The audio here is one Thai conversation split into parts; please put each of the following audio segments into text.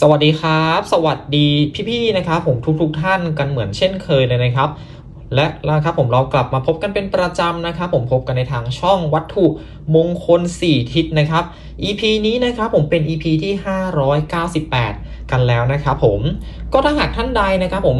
สวัสดีครับ สวัสดีพี่ๆนะครับ ผมทุกๆท่านกันเหมือนเช่นเคยเลยนะครับ และนะครับผมเรากลับมาพบกันเป็นประจำนะครับ ผมพบกันในทางช่องวัตถุมงคล 4 ทิศนะครับ EP นี้นะครับผมเป็น EP ที่ 598 กันแล้วนะครับผมก็ถ้าหากท่านใดนะครับผม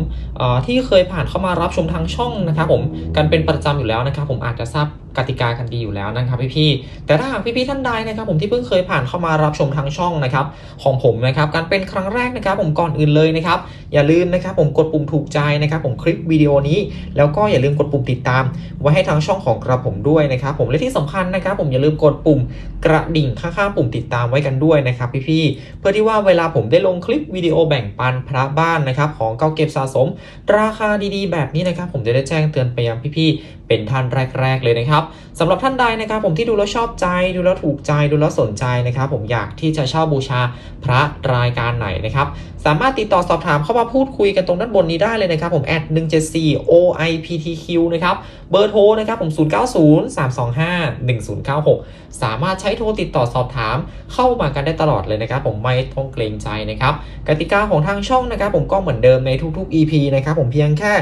ที่เคยผ่านเข้ามารับชมทางช่องนะครับผมกันเป็นประจำอยู่แล้วนะครับ ผมอาจจะทราบ กติกากันดีอยู่แล้วนะครับพี่ๆแต่ถ้าหากพี่ๆท่านใดนะครับผมที่เพิ่งเคยผ่านเข้ามารับชมทางช่องนะครับของผมนะครับการเป็นครั้งแรกนะครับผมก่อนอื่นเลยนะครับอย่าลืมนะครับผมกดปุ่มถูกใจนะครับผมคลิปวิดีโอนี้ แล้วก็อย่าลืมกดปุ่มติดตาม ไว้ให้ทางช่องของกระผมด้วยนะครับผมและที่สำคัญนะครับผมอย่าลืมกดปุ่มกระดิ่งข้างๆปุ่มติดตามไว้กันด้วยนะครับพี่ๆเพื่อที่ว่าเวลาผมได้ลงคลิปวิดีโอแบ่งปันพระบ้านนะครับของเก่าเก็บสะสม ราคาดีๆ แบบนี้นะครับผมจะได้แจ้งเตือนไปยังพี่ๆเป็นท่านแรก ๆ เลยนะครับสำหรับท่านใดนะครับ ผมที่ดูแล้วชอบใจดูแล้วถูกใจดูแล้วสนใจนะครับ ผมอยากที่จะเช่าบูชาพระรายการไหนนะครับ สามารถติดต่อสอบถามเข้ามาพูดคุยกันตรงด้านบนนี้ได้เลยนะครับ ผมแอด174 OIPTQ นะครับเบอร์โทรนะครับผม 090 325 1096 สามารถใช้โทรติดต่อสอบถามเข้ามากันได้ตลอดเลยนะครับ ผมไม่ต้องเกรงใจนะครับกติกาของทางช่องนะครับ ผมก็เหมือนเดิมในทุกๆ EP นะครับผมเพียงแค่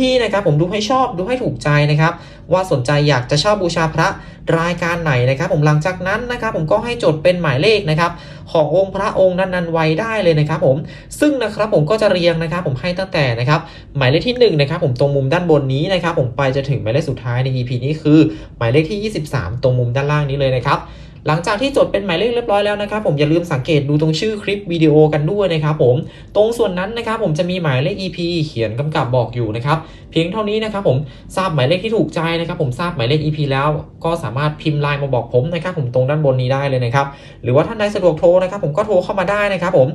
พี่ๆนะครับผมดูให้ชอบดูให้ถูกใจนะครับ ว่าสนใจอยากจะเช่าบูชาพระรายการไหนนะครับ ผมหลังจากนั้นนะครับผมก็ให้จดเป็นหมายเลขนะครับขององค์พระองค์นั้นๆไว้ได้เลยนะครับผมซึ่งนะครับผมก็จะเรียงนะครับ ผมให้ตั้งแต่นะครับหมายเลขที่1นะครับผมตรงมุมด้านบนนี้นะครับผมไปจะถึงหมายเลขสุดท้ายใน EP นี้คือ หมายเลขที่ 23 ตรงมุมด้านล่างนี้เลยนะครับ หลังจากที่จดเป็นหมายเลขเรียบร้อยแล้วนะครับผมอย่าลืมสังเกตดูตรงชื่อคลิปวิดีโอกันด้วยนะครับผมตรงส่วนนั้นนะครับผมจะมีหมายเลข EP เขียนกำกับบอกอยู่นะครับเพียงเท่านี้นะครับผมทราบหมายเลขที่ถูกใจนะครับผมทราบหมายเลข EP แล้วก็สามารถพิมพ์ไลน์มาบอกผมนะครับผมตรงด้านบนนี้ได้เลยนะครับหรือว่าท่านใดสะดวกโทรนะครับผมก็โทรเข้ามาได้นะครับผม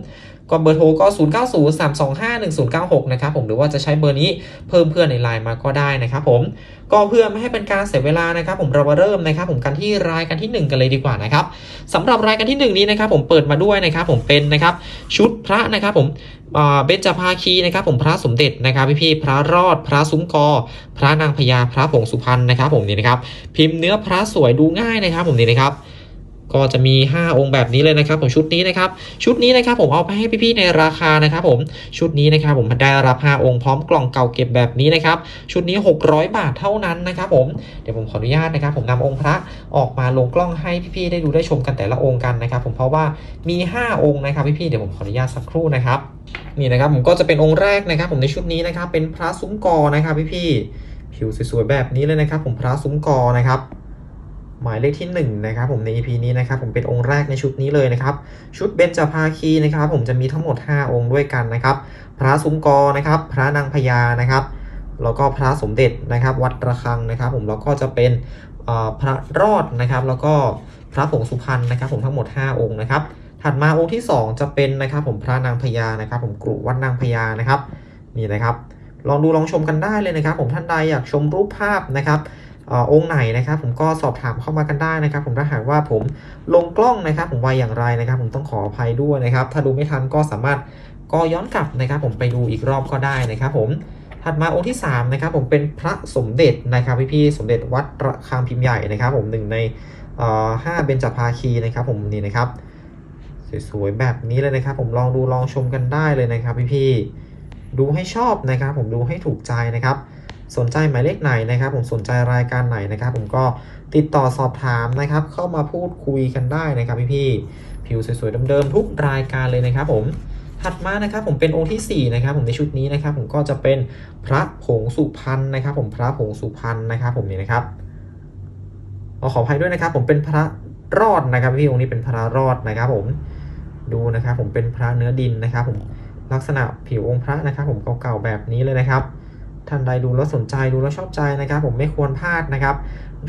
ก็เบอร์โทรก็ 0 9 0 3 2 5 1 0 9 6 นะครับผมหรือว่าจะใช้เบอร์นี้เพิ่มเพื่อนในไลน์มาก็ได้นะครับผมก็เพื่อไม่ให้เป็นการเสียเวลานะครับ ผมเรามาเริ่มนะครับ ผมกันที่รายกันที่ 1 กันเลยดีกว่านะครับสำหรับรายกันที่ 1 นี้นะครับ ผมเปิดมาด้วยนะครับ ผมเป็นนะครับชุดพระนะครับ ผมเบญจภาคีนะครับ ผมพระสมเด็จนะครับพี่ๆพระรอด พระซุ้มกอ พระนางพญาพระผงสุพรรณนะครับ ผมนี่นะครับ พิมพ์เนื้อพระสวยดูง่ายนะครับ ผมนี่นะครับ ก็จะมี 5 องค์แบบนี้เลยนะครับผมชุดนี้นะครับชุดนี้นะครับผมเอาไปให้พี่ๆในราคานะครับผมชุดนี้นะครับผมได้รับ 5 องค์พร้อมกล่องเก่าเก็บแบบนี้นะครับชุดนี้ 600 บาทเท่านั้นนะครับผมเดี๋ยวผมขออนุญาตนะครับ ผมนำองค์พระออกมาลงกล้องให้พี่ๆได้ดูได้ชมกันแต่ละองค์กันนะครับผมเพราะว่ามี 5 องค์นะครับพี่ๆเดี๋ยวผมขออนุญาตสักครู่นะครับนี่นะครับผมก็จะเป็นองค์แรกนะครับ ผมในชุดนี้นะครับเป็นพระซุ้มกอนะครับพี่ๆผิวสวยๆแบบนี้เลยนะครับ ผมพระซุ้มกอนะครับ หมายเลขที่1นะครับผมใน EP นี้นะครับผมเป็นองค์แรกในชุดนี้เลยนะครับชุดเบญจภาคีนะครับผมจะมีทั้งหมด 5 องค์ด้วยกันนะครับพระซุ้มกอนะครับพระนางพญานะครับแล้วก็พระสมเด็จนะครับวัดระฆังนะครับ ผมแล้วก็จะเป็นพระรอดนะครับ แล้วก็พระผงสุพรรณนะครับ ผมทั้งหมด 5 องค์นะครับถัดมาองค์ที่ 2 จะเป็นนะครับผมพระนางพญานะครับ ผมกรุวัดนางพญานะครับนี่นะครับ ลองดูลองชมกันได้เลยนะครับ ผมท่านใดอยากชมรูปภาพนะครับ อองค์ไหนนะครับผมก็สอบถามเข้ามากันได้นะครับ ผมถ้าหากว่าผมลงกล้องนะครับ ผมไวอย่างไรนะครับ ผมต้องขออภัยด้วยนะครับ ถ้าดูไม่ทันก็สามารถก็ย้อนกลับนะครับ ผมไปดูอีกรอบก็ได้นะครับ ผมถัดมาองค์ที่3นะครับผมเป็นพระสมเด็จนะครับพี่ๆสมเด็จวัดระฆังพิมพ์ใหญ่นะครับ ผมหนึ่งในห้าเบญจภาคีนะครับ ผมนี่นะครับสวยๆแบบนี้เลยนะครับ ผมลองดูลองชมกันได้เลยนะครับ พี่ๆดูให้ชอบนะครับ ผมดูให้ถูกใจนะครับ สนใจหมายเลขไหนนะครับ ผมสนใจรายการไหนนะครับ ผมก็ติดต่อสอบถามนะครับ เข้ามาพูดคุยกันได้นะครับพี่ๆผิวสวยๆเดิมๆทุกรายการเลยนะครับ ผมถัดมานะครับผมเป็นองค์ที่ 4 นะครับ ผมในชุดนี้นะครับ ผมก็จะเป็นพระผงสุพรรณนะครับ ผมพระผงสุพรรณนะครับ ผมนี่นะครับขอขออภัยด้วยนะครับ ผมเป็นพระรอดนะครับพี่องค์นี้เป็นพระรอดนะครับ ผมดูนะครับ ผมเป็นพระเนื้อดินนะครับ ผมลักษณะผิวองค์พระนะครับ ผมเก่าๆแบบนี้เลยนะครับ ท่านใดดูแล้วสนใจดูแล้วชอบใจนะครับ ผมไม่ควรพลาดนะครับ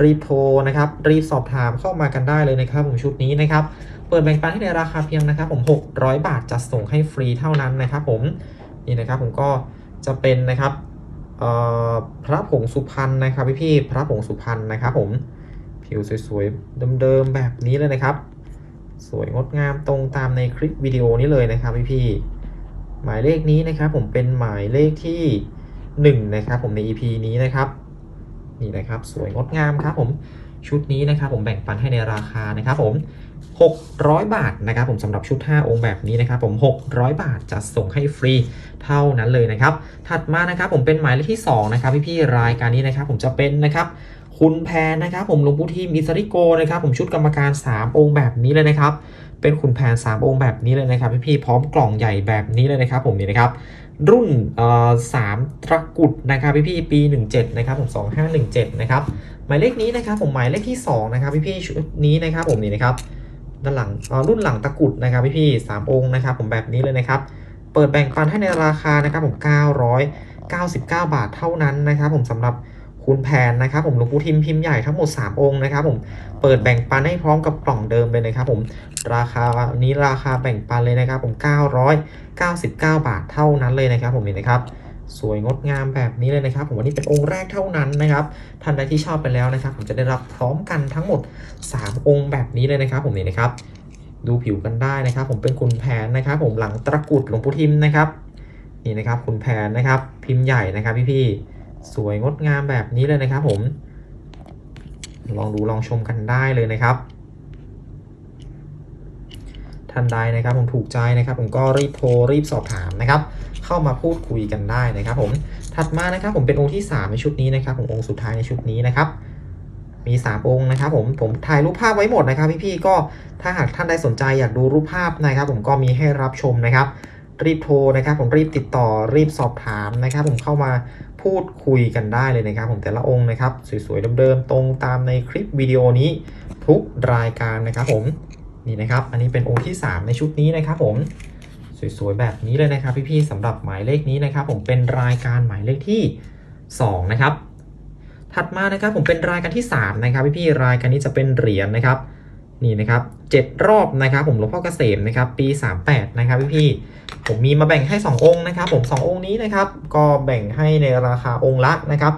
รีบโทรนะครับรีบสอบถามเข้ามากันได้เลยนะครับ ผมชุดนี้นะครับ เปิดแบ่งปันให้ในราคาเพียงนะครับ ผม 600 บาทจัดส่งให้ฟรีเท่านั้นนะครับ ผมนี่นะครับผมก็จะเป็นนะครับเอ่อพระผงสุพรรณนะครับพี่พี่พระผงสุพรรณนะครับ ผมผิวสวยๆเดิมๆแบบนี้เลยนะครับ สวยงดงามตรงตามในคลิปวิดีโอนี้เลยนะครับพี่พี่หมายเลขนี้นะครับ ผมเป็นหมายเลขที่ 1นะครับผมใน EP นี้นะครับนี่นะครับสวยงดงามครับผมชุดนี้นะครับผมแบ่งปันให้ในราคานะครับผม600 บาทนะครับผมสำหรับชุด 5 องค์แบบนี้นะครับผม 600 บาทจะส่งให้ฟรีเท่านั้นเลยนะครับ ถัดมานะครับผมเป็นหมายเลขที่ 2 นะครับพี่ๆรายการนี้นะครับ ผมจะเป็นนะครับคุณแพนนะครับผมหลวงปู่ทิมอิสริโกนะครับ ผมชุดกรรมการ 3 องค์แบบนี้เลยนะครับ เป็นขุนแผน3 องค์แบบนี้เลยนะครับ พี่ๆพร้อมกล่องใหญ่แบบนี้เลยนะครับ ผมนี่นะครับ รุ่นสามตะกุดนะครับพี่พี่ปี 17 นะครับผม2517 นะครับหมายเลขนี้นะครับผมหมายเลขที่ 2 นะครับพี่ๆชุดนี้นะครับผมนี่นะครับด้านหลังรุ่นหลังตะกุดนะครับพี่พี่สามองค์นะครับผมแบบนี้เลยนะครับ เปิดแบ่งปันให้ในราคานะครับผม 999 บาทเท่านั้นนะครับผมสำหรับ คุณแผนนะครับผมหลวงปู่ทิมพิมพ์ใหญ่ทั้งหมด 3 องค์นะครับผมเปิดแบ่งปันให้พร้อมกับกล่องเดิมเลยนะครับผมราคานี้ราคาแบ่งปันเลยนะครับผม 999 บาทเท่านั้นเลยนะครับผมนี่นะครับสวยงดงามแบบนี้เลยนะครับ ผมวันนี้เป็นองค์แรกเท่านั้นนะครับท่านใดที่ชอบไปแล้วนะครับ ผมจะได้รับพร้อมกันทั้งหมด 3 องค์แบบนี้เลยนะครับ ผมนี่นะครับ ดูผิวกันได้นะครับ ผมเป็นคุณแผนนะครับ ผมหลังตะกุดหลวงปู่ทิมนะครับ นี่นะครับคุณแผนนะครับ พิมพ์ใหญ่นะครับพี่ๆ สวยงดงามแบบนี้เลยนะครับ ผม ลองดูลองชมกันได้เลยนะครับท่านใดนะครับ ผมถูกใจนะครับ ผมก็รีบโทรรีบสอบถามนะครับ เข้ามาพูดคุยกันได้นะครับ ผมถัดมานะครับ ผมเป็นองค์ที่ 3 ในชุดนี้นะครับ ผมองค์สุดท้ายในชุดนี้นะครับมี 3 องค์นะครับผมผมถ่ายรูปภาพไว้หมดนะครับ พี่ๆก็ถ้าหากท่านใดสนใจอยากดูรูปภาพนะครับ ผมก็มีให้รับชมนะครับ รีบโทรนะครับ ผมรีบติดต่อรีบสอบถามนะครับ ผมเข้ามา พูดคุยกันได้เลยนะครับผมแต่ละองค์นะครับ สวยๆเดิมๆตรงตามในคลิปวิดีโอนี้ทุกรายการนะครับผมนี่นะครับ อันนี้เป็นองค์ที่ 3 ในชุดนี้นะครับผมสวยๆแบบนี้เลยนะครับ พี่ๆสำหรับหมายเลขนี้นะครับ ผมเป็นรายการหมายเลขที่ 2 นะครับ ถัดมานะครับผมเป็นรายการที่ 3 นะครับ พี่ๆรายการนี้จะเป็นเหรียญนะครับ นี่นะครับ7รอบนะครับ ผมหลวงพ่อเกษมนะครับปี 38 นะครับพี่ๆผมมีมาแบ่งให้ 2 องค์นะครับผม 2 องค์นี้นะครับก็แบ่งให้ในราคาองค์ละนะครับ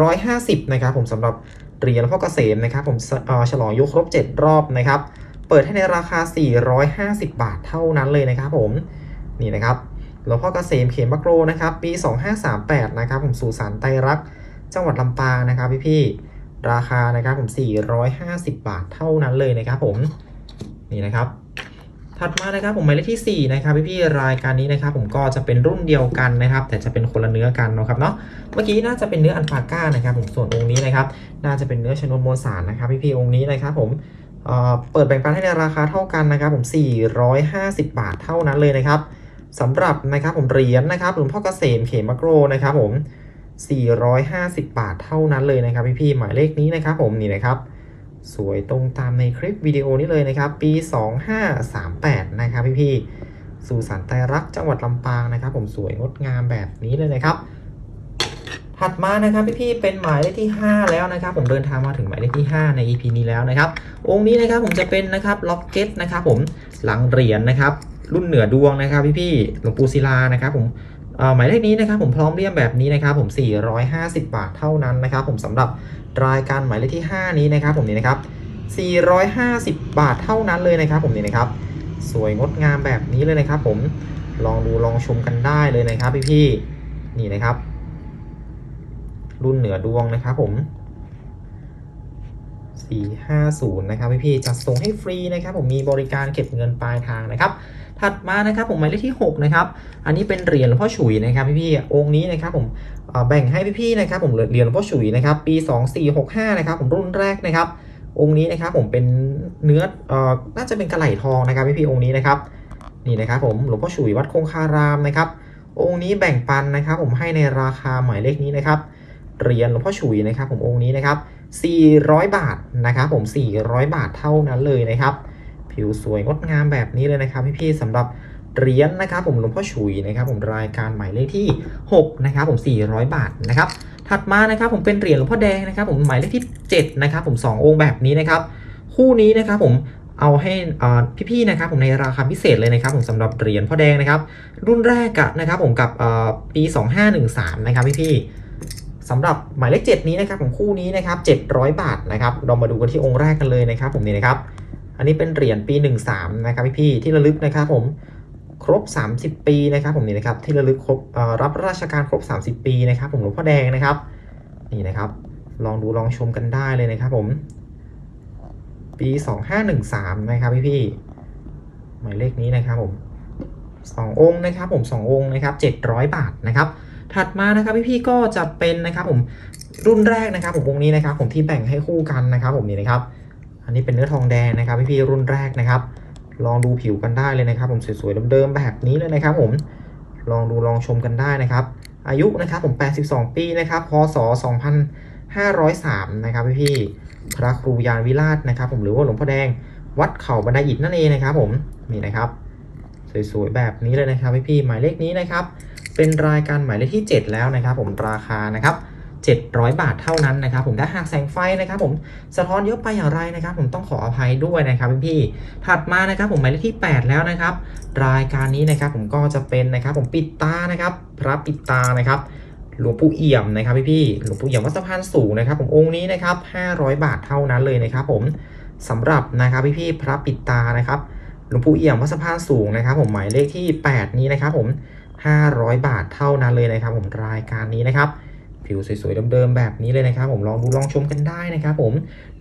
450นะครับผมสำหรับเหรียญหลวงพ่อเกษมนะครับผมฉลองยกครบ 7 รอบนะครับเปิดให้ในราคา 450 บาทเท่านั้นเลยนะครับผมนี่นะครับหลวงพ่อเกษมเขมบักโรนะครับปี 2538นะครับผมสู่สารไตรรักจังหวัดลำปางนะครับพี่ๆ ราคานะครับผม 450 บาทเท่านั้นเลยนะครับผมนี่นะครับ ถัดมานะครับผมหมายเลขที่ 4 นะครับพี่ๆรายการนี้นะครับผมก็จะเป็นรุ่นเดียวกันนะครับ แต่จะเป็นคนละเนื้อกันนะครับเนาะเมื่อกี้น่าจะเป็นเนื้ออันปาก้านะครับ ผมส่วนองค์นี้นะครับ น่าจะเป็นเนื้อชนวนโมสารนะครับพี่ๆองค์นี้นะครับผมเปิดแบ่งปันให้ในราคาเท่ากันนะครับ ผม 450 บาทเท่านั้นเลยนะครับสำหรับนะครับผมเหรียญนะครับหลวงพ่อเกษมเขมมะโกรนะครับผม 450 บาทเท่านั้นเลยนะครับพี่ๆหมายเลขนี้นะครับผมนี่นะครับ สวยตรงตามในคลิปวิดีโอนี้เลยนะครับ ปี 2538 นะครับพี่ๆสู่สารไตรรักจังหวัดลำปางนะครับ ผมสวยงดงามแบบนี้เลยนะครับ ถัดมานะครับพี่ๆเป็นหมายเลขที่ 5 แล้วนะครับ ผมเดินทางมาถึงหมายเลขที่ 5 ใน EP นี้แล้วนะครับ องค์นี้นะครับผมจะเป็นนะครับล็อกเก็ตนะครับผมหลังเหรียญนะครับรุ่นเหนือดวงนะครับพี่ๆหลวงปู่ศิลานะครับผม หมายเลขนี้นะครับผมพร้อมเลี่ยมแบบนี้นะครับผม 450 บาทเท่านั้นนะครับผมสำหรับรายการหมายเลขที่ 5 นี้นะครับผมนี่นะครับ 450 บาทเท่านั้นเลยนะครับผมนี่นะครับ สวยงดงามแบบนี้เลยนะครับ ผมลองดูลองชมกันได้เลยนะครับพี่ๆนี่นะครับ รุ่นเหนือดวงนะครับผม 450 นะครับพี่ๆจัดส่งให้ฟรีนะครับ ผมมีบริการเก็บเงินปลายทางนะครับ ถัดมานะครับผมหมายเลขที่ 6 นะครับ อันนี้เป็นเหรียญหลวงพ่อฉุยนะครับพี่ๆองค์นี้นะครับผมแบ่งให้พี่ๆนะครับผมเหรียญหลวงพ่อฉุยนะครับปี 2465นะครับผมรุ่นแรกนะครับ องค์นี้นะครับผมเป็นเนื้ออน่าจะเป็นกระไหล่ทองนะครับพี่ๆองค์นี้นะครับนี่นะครับผมหลวงพ่อฉุยวัดคงคารามนะครับองค์นี้แบ่งปันนะครับผมให้ในราคาหมายเลขนี้นะครับเหรียญหลวงพ่อฉุยนะครับผมองค์นี้นะครับ400 บาทนะครับผม 400 บาทเท่านั้นเลยนะครับ ผิวสวยงดงามแบบนี้เลยนะครับพี่ๆสำหรับเหรียญนะครับผมหลวงพ่อฉุยนะครับผมรายการหมายเลขที่ 6 นะครับผม 400 บาทนะครับถัดมานะครับผมเป็นเหรียญหลวงพ่อแดงนะครับผมหมายเลขที่ 7 นะครับผม 2 องค์แบบนี้นะครับ คู่นี้นะครับผมเอาให้อ่าพี่ๆนะครับผมในราคาพิเศษเลยนะครับผมสำหรับเหรียญพ่อแดงนะครับรุ่นแรกอะนะครับผมกับอ่าปี 2513 นะครับพี่ๆสำหรับหมายเลข 7 นี้นะครับผมคู่นี้นะครับ700 บาทนะครับเรามาดูกันที่องค์แรกกันเลยนะครับผมนี่นะครับ อันนี้เป็นเหรียญปี 13 นะครับพี่ๆที่ระลึกนะครับผมครบ 30 ปีนะครับผมนี่นะครับที่ระลึกครบรับราชการครบ 30 ปีนะครับผมหลวงพ่อแดงนะครับนี่นะครับลองดูลองชมกันได้เลยนะครับผมปี 2513 นะครับพี่พี่หมายเลขนี้นะครับผมสององค์นะครับผมสององค์นะครับ700 บาทนะครับถัดมานะครับพี่พี่ก็จะเป็นนะครับผมรุ่นแรกนะครับผมองค์นี้นะครับผมที่แบ่งให้คู่กันนะครับผมนี่นะครับ อันนี้เป็นเนื้อทองแดงนะครับพี่พี่ๆรุ่นแรกนะครับ ลองดูผิวกันได้เลยนะครับ ผมสวยๆเดิมๆแบบนี้เลยนะครับ ผมลองดูลองชมกันได้นะครับ อายุนะครับผม 82 ปีนะครับพศ 2503 นะครับพี่พี่ๆพระครูยานวิราชนะครับ ผมหรือว่าหลวงพ่อแดงวัดเขาบันไดอิฐนั่นเองนะครับ ผมนี่นะครับ สวยๆแบบนี้เลยนะครับพี่พี่ๆหมายเลขนี้นะครับ เป็นรายการหมายเลขที่ 7 แล้วนะครับ ผมราคานะครับ 700 บาทเท่านั้นนะครับผมถ้าหากแสงไฟนะครับผมสะท้อนเยอะไปอย่างไรนะครับ ผมต้องขออภัยด้วยนะครับพี่ๆถัดมานะครับผมหมายเลขที่ 8 แล้วนะครับ รายการนี้นะครับผมก็จะเป็นนะครับผมปิดตานะครับ พระปิดตานะครับหลวงปู่เอี่ยมนะครับพี่ๆหลวงปู่เอี่ยมวัดสะพานสูงนะครับ ผมองค์นี้นะครับ 500 บาทเท่านั้นเลยนะครับ ผมสำหรับนะครับพี่ๆพระปิดตานะครับหลวงปู่เอี่ยมวัดสะพานสูงนะครับ ผมหมายเลขที่ 8 นี้นะครับ ผม 500 บาทเท่านั้นเลยนะครับ ผมรายการนี้นะครับ ผิวสวยๆเดิมๆแบบนี้เลยนะครับ ผมลองดูลองชมกันได้นะครับ ผม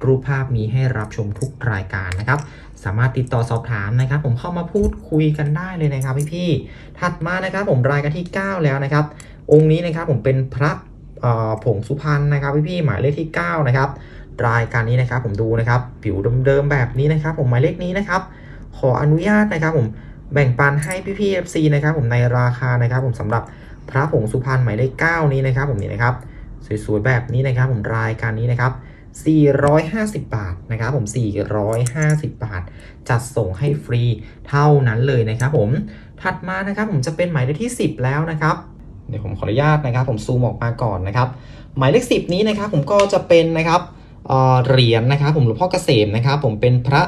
รูปภาพมีให้รับชมทุกรายการนะครับ สามารถติดต่อสอบถามนะครับ ผมเข้ามาพูดคุยกันได้เลยนะครับพี่ๆถัดมานะครับ ผมรายการที่ 9 แล้วนะครับ องค์นี้นะครับผมเป็นพระผงสุพรรณนะครับพี่ๆหมายเลขที่ 9 นะครับรายการนี้นะครับผมดูนะครับผิวเดิมๆแบบนี้นะครับ ผมหมายเลขนี้นะครับ ขออนุญาตนะครับ ผมแบ่งปันให้พี่ๆ FC นะครับ ผมในราคานะครับ ผมสำหรับ พระผงสุพรรณหมายเลข9นี้นะครับผมนี่นะครับสวยๆแบบนี้นะครับผมรายการนี้นะครับ450 บาทนะครับผม 450 บาท จัดส่งให้ฟรีเท่านั้นเลยนะครับผมถัดมานะครับผมจะเป็นหมายเลขที่ 10 แล้วนะครับเดี๋ยวผมขออนุญาตนะครับ ผมซูมออกมาก่อนนะครับ หมายเลข 10 นี้นะครับผมก็จะเป็นนะครับเอ่อเหรียญนะครับผมหลวงพ่อเกษมนะครับ ผมเป็นพระ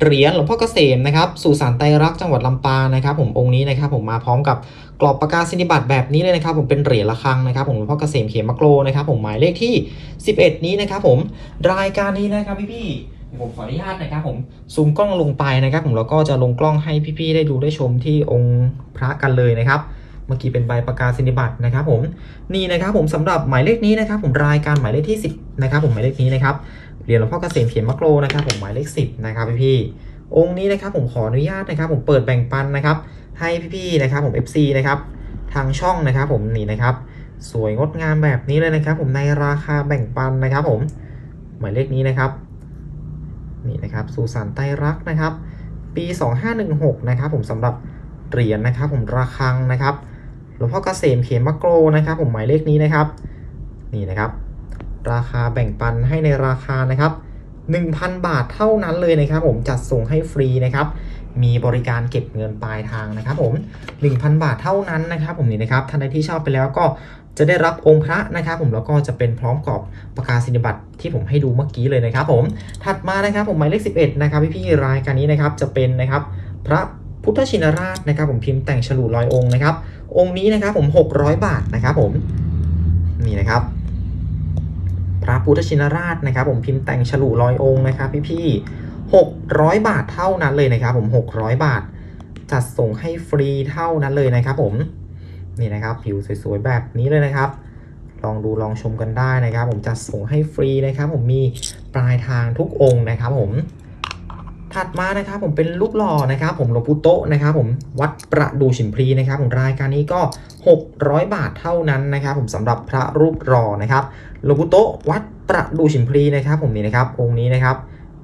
เหรียญหลวงพ่อเกษมนะครับสู่สารไตรรักจังหวัดลำปางนะครับผมองค์นี้นะครับผมมาพร้อมกับกรอบประกาศนิบัตรแบบนี้เลยนะครับ ผมเป็นเหรียญระฆังนะครับผมหลวงพ่อเกษมเขมโกลนะครับผมหมายเลขที่ 11 นี้นะครับผมรายการนี้นะครับพี่ๆผมขออนุญาตนะครับผมซูมกล้องลงไปนะครับ ผมแล้วก็จะลงกล้องให้พี่ๆได้ดูได้ชมที่องค์พระกันเลยนะครับ เมื่อกี้เป็นใบประกาศนียบัตรนะครับ ผมนี่นะครับผมสำหรับหมายเลขนี้นะครับ ผมรายการหมายเลขที่ 10นะครับผมหมายเลขนี้นะครับ เหรียญหลวงพ่อเกษมเขียนมะโกรนะครับผมหมายเลข10นะครับพี่ๆองค์นี้นะครับผมขออนุญาตนะครับ ผมเปิดแบ่งปันนะครับ ให้พี่ๆนะครับผม FC นะครับทางช่องนะครับ ผมนี่นะครับ สวยงดงามแบบนี้เลยนะครับ ผมในราคาแบ่งปันนะครับ ผมหมายเลขนี้นะครับนี่นะครับสุสานไตรรักนะครับ ปี 2516นะครับผมสำหรับเหรียญนะครับ ผมระฆังนะครับหลวงพ่อเกษมเขมโกรนะครับ ผมหมายเลขนี้นะครับ นี่นะครับ ราคาแบ่งปันให้ในราคานะครับ 1,000 บาทเท่านั้นเลยนะครับ ผมจัดส่งให้ฟรีนะครับมีบริการเก็บเงินปลายทางนะครับ ผม 1,000 บาทเท่านั้นนะครับ ผมนี่นะครับท่านใดที่ชอบไปแล้วก็จะได้รับองค์พระนะครับ ผมแล้วก็จะเป็นพร้อมกรอบประกาศนียบัตรที่ผมให้ดูเมื่อกี้เลยนะครับ ผมถัดมานะครับ ผมหมายเลข 11 นะครับพี่ๆรายการนี้นะครับจะเป็นนะครับ พระพุทธชินราชนะครับ ผมพิมพ์แต่งฉลูร้อยองค์นะครับ องค์นี้นะครับ ผม 600 บาทนะครับ ผมนี่นะครับ พระพุทธชินราชนะครับ ผมพิมพ์แต่งฉลูร้อยองค์นะครับ พี่ๆ600 บาทเท่านั้นเลยนะครับ ผม600 บาท จัดส่งให้ฟรีเท่านั้นเลยนะครับ ผมนี่นะครับผิวสวยๆแบบนี้เลยนะครับ ลองดูลองชมกันได้นะครับ ผมจัดส่งให้ฟรีนะครับ ผมมีปลายทางทุกองค์นะครับ ผม ถัดมานะครับผมเป็นรูปหล่อนะครับผมหลวงปู่โตะนะครับผมวัดประดูฉิมพลีนะครับผมรายการนี้ก็ 600 บาทเท่านั้นนะครับผมสำหรับพระรูปหล่อนะครับหลวงปู่โตะวัดประดูฉิมพลีนะครับผมนี่นะครับองค์นี้นะครับ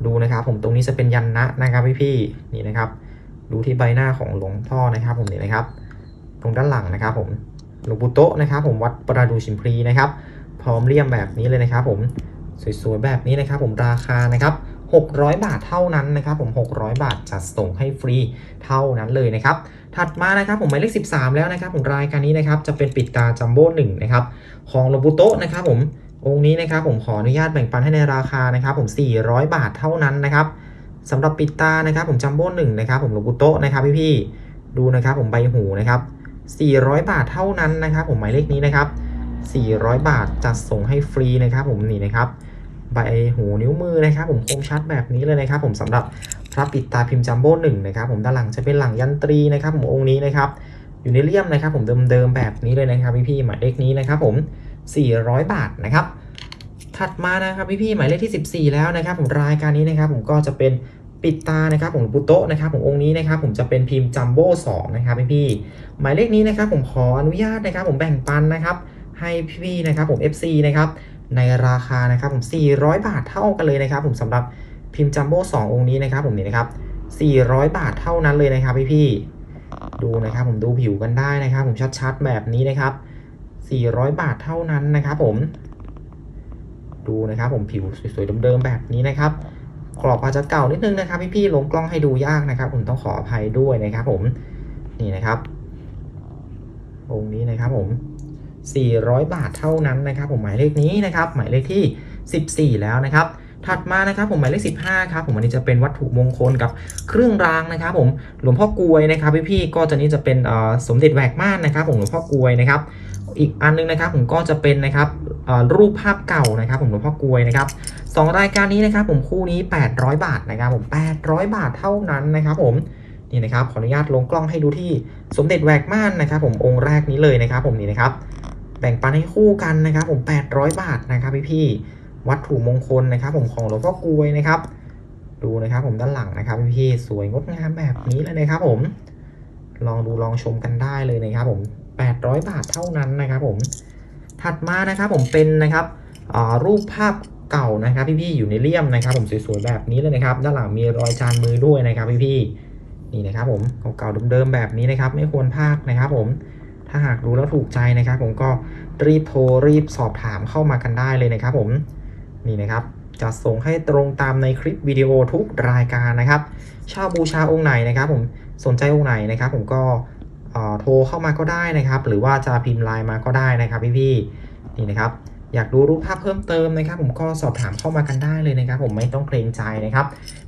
ดูนะครับผมตรงนี้จะเป็นยันนะนะครับพี่ๆนี่นะครับ ดูที่ใบหน้าของหลวงพ่อนะครับ ผมนี่นะครับ ตรงด้านหลังนะครับผมหลวงปู่โตะนะครับผมวัดประดูชิมพลีนะครับ พร้อมเลี่ยมแบบนี้เลยนะครับ ผมสวยๆแบบนี้นะครับ ผมราคานะครับ 600 บาทเท่านั้นนะครับผม 600 บาทจัดส่งให้ฟรีเท่านั้นเลยนะครับ ถัดมานะครับผมหมายเลข 13 แล้วนะครับผมรายการนี้นะครับจะเป็นปิดตาจัมโบ้หนึ่งนะครับของหลวงปู่โตะนะครับผมองค์นี้นะครับผมขออนุญาตแบ่งปันให้ในราคานะครับผม 400 บาทเท่านั้นนะครับสำหรับปิดตานะครับผมจัมโบ้หนึ่งนะครับผมหลวงปู่โตะนะครับพี่ๆดูนะครับผมใบหูนะครับ400 บาทเท่านั้นนะครับผมหมายเลขนี้นะครับ400 บาทจัดส่งให้ฟรีนะครับผมนี่นะครับ ใบหูนิ้วมือนะครับ ผมคมชัดแบบนี้เลยนะครับ ผมสำหรับพระปิดตาพิมพ์จัมโบ้หนึ่งนะครับ ผมด้านหลังจะเป็นหลังยันตรีนะครับผมองค์นี้นะครับอยู่ในเลี่ยมนะครับ ผมเดิมๆแบบนี้เลยนะครับพี่ๆหมายเลขนี้นะครับ ผม 400 บาทนะครับ ถัดมานะครับพี่ๆหมายเลขที่ 14 แล้วนะครับ ผมรายการนี้นะครับ ผมก็จะเป็นปิดตานะครับผมปุโตะนะครับผมองค์นี้นะครับ ผมจะเป็นพิมพ์จัมโบ้2นะครับพี่ๆหมายเลขนี้นะครับ ผมขออนุญาตนะครับ ผมแบ่งปันนะครับ ให้พี่ๆนะครับ ผม FC นะครับ ในราคานะครับผม400 บาทเท่ากันเลยนะครับ ผมสำหรับพิมพ์จัมโบ้2องค์นี้นะครับ ผมนี่นะครับ 400 บาทเท่านั้นเลยนะครับพี่ๆดูนะครับ ผมดูผิวกันได้นะครับ ผมชัดๆแบบนี้นะครับ 400 บาทเท่านั้นนะครับ ผม ดูนะครับ ผมผิวสวยๆเดิมๆแบบนี้นะครับกรอบอาจจะเก่านิดนึงนะครับพี่ๆลงกล้องให้ดูยากนะครับ ผมต้องขออภัยด้วยนะครับ ผมนี่นะครับองค์นี้นะครับ ผม 400 บาทเท่านั้นนะครับผมหมายเลขนี้นะครับหมายเลขที่ 14 แล้วนะครับถัดมานะครับผมหมายเลข15ครับผมอันนี้จะเป็นวัตถุมงคลกับเครื่องรางนะครับผมหลวงพ่อกลวยนะครับพี่ๆก็จะนี้จะเป็นสมเด็จแหวกม่านนะครับผมหลวงพ่อกลวยนะครับอีกอันนึงนะครับผมก็จะเป็นนะครับรูปภาพเก่านะครับผมหลวงพ่อกลวยนะครับสองรายการนี้นะครับผมคู่นี้ 800 บาทนะครับผม 800 บาทเท่านั้นนะครับผมนี่นะครับขออนุญาตลงกล้องให้ดูที่สมเด็จแหวกม่านนะครับผมองค์แรกนี้เลยนะครับผมนี่นะครับ แบ่งปันให้คู่กันนะครับ ผม 800 บาทนะครับพี่ๆวัตถุมงคลนะครับ ผมของหลวงพ่อกลวยนะครับ ดูนะครับผมด้านหลังนะครับพี่ๆสวยงดงามแบบนี้เลยนะครับ ผมลองดูลองชมกันได้เลยนะครับ ผม 800 บาทเท่านั้นนะครับ ผมถัดมานะครับผมเป็นนะครับอ่ารูปภาพเก่านะครับ พี่ๆอยู่ในเลี่ยมนะครับ ผมสวยๆแบบนี้เลยนะครับ ด้านหลังมีรอยจานมือด้วยนะครับ พี่ๆนี่นะครับ ผมเก่าๆเดิมๆแบบนี้นะครับ ไม่ควรพลาดนะครับ ผม ถ้าหากดูแล้วถูกใจนะครับ ผมก็รีบโทรรีบสอบถามเข้ามากันได้เลยนะครับ ผมนี่นะครับจะส่งให้ตรงตามในคลิปวิดีโอทุกรายการนะครับชอบบูชาองค์ไหนนะครับ ผมสนใจองค์ไหนนะครับ ผมก็โทรเข้ามาก็ได้นะครับ หรือว่าจะพิมพ์ไลน์มาก็ได้นะครับพี่ๆนี่นะครับ อยากดูรูปภาพเพิ่มเติมนะครับ ผมก็สอบถามเข้ามากันได้เลยนะครับ ผมไม่ต้องเกรงใจนะครับ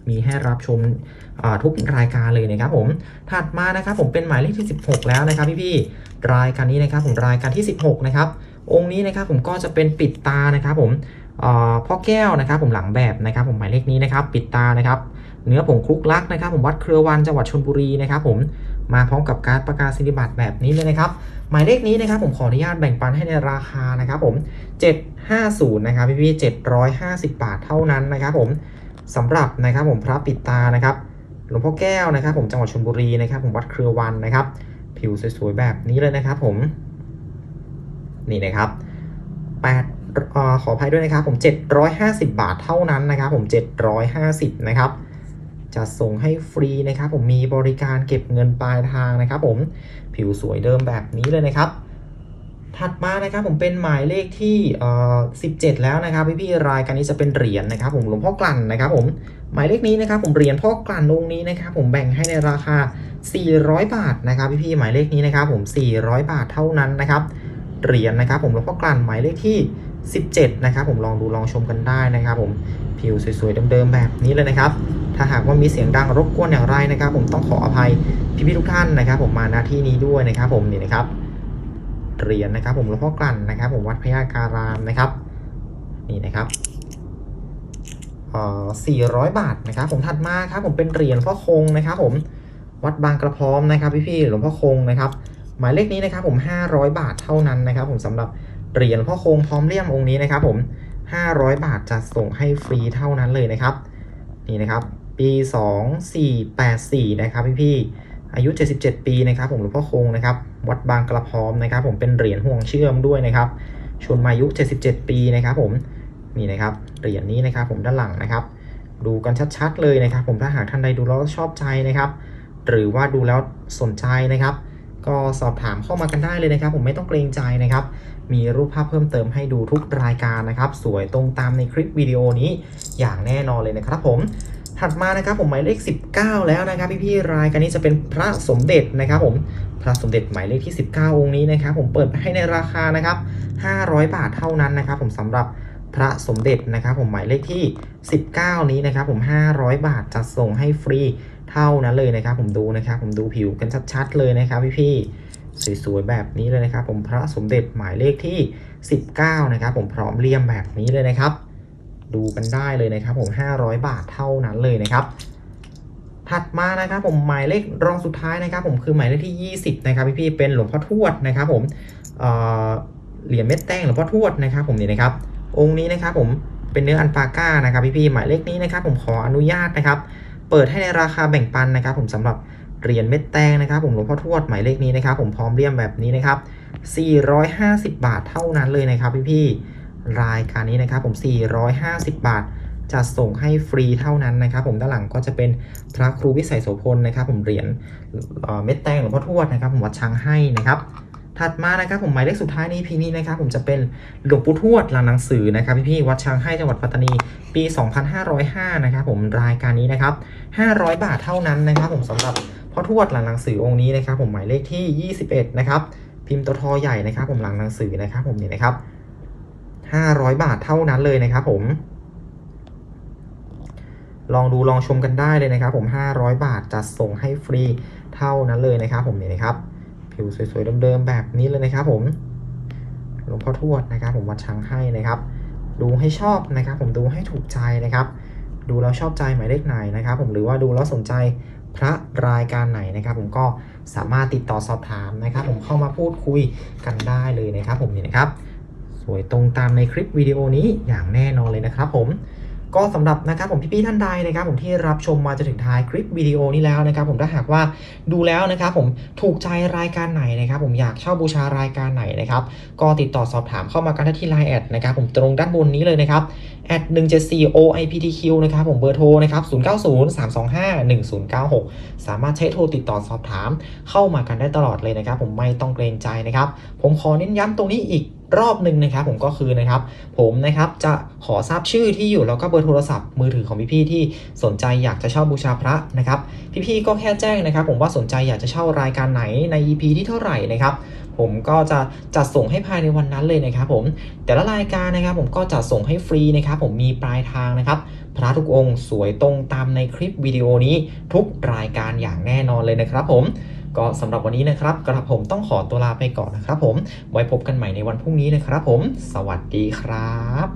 มีให้รับชมทุกรายการเลยนะครับ ผมถัดมานะครับ ผมเป็นหมายเลขที่ 16 แล้วนะครับ พี่ๆรายการนี้นะครับ ผมรายการที่ 16 นะครับ องค์นี้นะครับ ผมก็จะเป็นปิดตานะครับ ผมพ่อแก้วนะครับ ผมหลังแบบนะครับ ผมหมายเลขนี้นะครับ ปิดตานะครับ เนื้อผงคลุกลักนะครับ ผมวัดเครือวันจังหวัดชลบุรีนะครับ ผมมาพร้อมกับการประกาศสิทธิบัตรแบบนี้เลยนะครับ หมายเลขนี้นะครับผมขออนุญาตแบ่งปันให้ในราคานะครับผม 750นะครับพี่พี่750 บาทเท่านั้นนะครับผมสำหรับนะครับผมพระปิดตานะครับหลวงพ่อแก้วนะครับ ผมจังหวัดชลบุรีนะครับ ผมวัดเครือวันนะครับ ผิวสวยๆแบบนี้เลยนะครับผมนี่นะครับ8ขออภัยด้วยนะครับผม 750 บาทเท่านั้นนะครับ ผม 750 นะครับ จะส่งให้ฟรีนะครับ ผมมีบริการเก็บเงินปลายทางนะครับ ผมผิวสวยเดิมแบบนี้เลยนะครับ ถัดมานะครับผมเป็นหมายเลขที่เอ่อ17แล้วนะครับพี่ๆรายการนี้จะเป็นเหรียญนะครับ ผมหลวงพ่อกลั่นนะครับ ผมหมายเลขนี้นะครับ ผมเหรียญพ่อกลั่นองค์นี้นะครับ ผมแบ่งให้ในราคา 400 บาทนะครับ พี่ๆหมายเลขนี้นะครับ ผม 400 บาทเท่านั้นนะครับเหรียญนะครับ ผมหลวงพ่อกลั่นหมายเลขที่ 17 นะครับผมลองดูลองชมกันได้นะครับผมผิวสวยๆเดิมๆแบบนี้เลยนะครับ ถ้าหากว่ามีเสียงดังรบกวนอย่างไรนะครับ ผมต้องขออภัยพี่ๆทุกท่านนะครับ ผมมาณที่นี้ด้วยนะครับ ผมนี่นะครับเหรียญนะครับ ผมหลวงพ่อกลั่นนะครับ ผมวัดพญาการามนะครับ นี่นะครับเอ่อ400 บาทนะครับ ผมถัดมาครับ ผมเป็นเหรียญพ่อคงนะครับ ผมวัดบางกระพร้อมนะครับพี่ๆหลวงพ่อคงนะครับ หมายเลขนี้นะครับ ผม 500 บาทเท่านั้นนะครับ ผมสำหรับ เหรียญพ่อคงพร้อมเลี่ยมองค์นี้นะครับผม500 บาทจะส่งให้ฟรีเท่านั้นเลยนะครับนี่นะครับปี 2484 นะครับพี่ๆอายุ 77 ปีนะครับผมหลวงพ่อคงนะครับวัดบางกระพร้อมนะครับผมเป็นเหรียญห่วงเชื่อมด้วยนะครับชนมายุ 77 ปีนะครับผมนี่นะครับเหรียญนี้นะครับผมด้านหลังนะครับ ดูกันชัดๆเลยนะครับ ผมถ้าหากท่านใดดูแล้วชอบใจนะครับ หรือว่าดูแล้วสนใจนะครับ ก็สอบถามเข้ามากันได้เลยนะครับ ผมไม่ต้องเกรงใจนะครับ มีรูปภาพเพิ่มเติมให้ดูทุกรายการนะครับ สวยตรงตามในคลิปวิดีโอนี้อย่างแน่นอนเลยนะครับผมถัดมานะครับผมหมายเลข 19 แล้วนะครับพี่ๆรายการนี้จะเป็นพระสมเด็จนะครับผมพระสมเด็จหมายเลขที่ 19 องค์นี้นะครับผมเปิดให้ในราคานะครับ 500 บาทเท่านั้นนะครับ ผมสำหรับพระสมเด็จนะครับผมหมายเลขที่ 19 นี้นะครับผม 500 บาทจะส่งให้ฟรีเท่านั้นเลยนะครับ ผมดูนะครับ ผมดูผิวกันชัดๆเลยนะครับพี่ๆ สวยๆแบบนี้เลยนะครับ ผมพระสมเด็จหมายเลขที่ 19 นะครับ ผมพร้อมเลี่ยมแบบนี้เลยนะครับ ดูกันได้เลยนะครับ ผม 500 บาทเท่านั้นเลยนะครับ ถัดมานะครับ ผมหมายเลขรองสุดท้ายนะครับ ผมคือหมายเลขที่ 20 นะครับพี่ๆเป็นหลวงพ่อทวดนะครับ ผมเเหรียญเม็ดแต้งหลวงพ่อทวดนะครับ ผมนี่นะครับ องค์นี้นะครับผมเป็นเนื้ออันปาก้านะครับพี่ๆหมายเลขนี้นะครับ ผมขออนุญาตนะครับ เปิดให้ในราคาแบ่งปันนะครับ ผมสำหรับ เหรียญเม็ดแตงนะครับผมหลวงพ่อทวดหมายเลขนี้นะครับ ผมพร้อมเลี่ยมแบบนี้นะครับ 450 บาทเท่านั้นเลยนะครับพี่ๆรายการนี้นะครับผม 450 บาทจะส่งให้ฟรีเท่านั้นนะครับ ผมด้านหลังก็จะเป็นพระครูวิสัยโสพลนะครับ ผมเหรียญเม็ดแตงหลวงพ่อทวดนะครับ ผมวัดช้างให้นะครับ ถัดมานะครับผมหมายเลขสุดท้ายในพีนี้นะครับ ผมจะเป็นหลวงปู่ทวดหลังหนังสือนะครับพี่ๆวัดช้างให้จังหวัดปัตตานีปี 2505 นะครับ ผมรายการนี้นะครับ 500 บาทเท่านั้นนะครับ ผมสำหรับ พ่อทวดหลังหนังสือองค์นี้นะครับ ผมหมายเลขที่ 21 นะครับ พิมพ์ตัวทอใหญ่นะครับ ผมหลังหนังสือนะครับ ผมนี่นะครับ 500 บาทเท่านั้นเลยนะครับ ผม ลองดูลองชมกันได้เลยนะครับ ผม 500 บาทจะส่งให้ฟรีเท่านั้นเลยนะครับ ผมนี่นะครับ ผิวสวยๆเดิมๆแบบนี้เลยนะครับ ผมหลวงพ่อทวดนะครับ ผมวัดช้างให้นะครับ ดูให้ชอบนะครับ ผมดูให้ถูกใจนะครับ ดูแล้วชอบใจหมายเลขไหนนะครับ ผมหรือว่าดูแล้วสนใจ พระรายการไหนนะครับ ผมก็สามารถติดต่อสอบถามนะครับ ผมเข้ามาพูดคุยกันได้เลยนะครับ ผมนี่นะครับ สวยตรงตามในคลิปวิดีโอนี้อย่างแน่นอนเลยนะครับ ผม ก็สำหรับนะครับผมพี่ๆท่านใดนะครับผมที่รับชมมาจนถึงท้ายคลิปวิดีโอนี้แล้วนะครับผมถ้าหากว่าดูแล้วนะครับผมถูกใจรายการไหนนะครับผมอยากเช่าบูชารายการไหนนะครับก็ติดต่อสอบถามเข้ามากันได้ที่ Line แอดนะครับผมตรงด้านบนนี้เลยนะครับแอด174 OIPTQ นะครับผมเบอร์โทรนะครับ090 325 1096 สามารถใช้โทรติดต่อสอบถามเข้ามากันได้ตลอดเลยนะครับผมไม่ต้องเกรงใจนะครับผมขอเน้นย้ำตรงนี้อีก รอบหนึ่งนะครับผมก็คือนะครับผมนะครับจะขอทราบชื่อที่อยู่แล้วก็เบอร์โทรศัพท์มือถือของพี่ๆที่สนใจอยากจะเช่าบูชาพระนะครับพี่ๆก็แค่แจ้งนะครับ ผมว่าสนใจอยากจะเช่ารายการไหนใน EP ที่เท่าไหร่นะครับผมก็จะจัดส่งให้ภายในวันนั้นเลยนะครับผมแต่ละรายการนะครับ ผมก็จะส่งให้ฟรีนะครับผมมีปลายทางนะครับ พระทุกองค์สวยตรงตามในคลิปวิดีโอนี้ทุกรายการอย่างแน่นอนเลยนะครับผม ก็สำหรับวันนี้นะครับกระผมต้องขอตัวลาไปก่อนนะครับผมไว้พบกันใหม่ในวันพรุ่งนี้นะครับผม สวัสดีครับ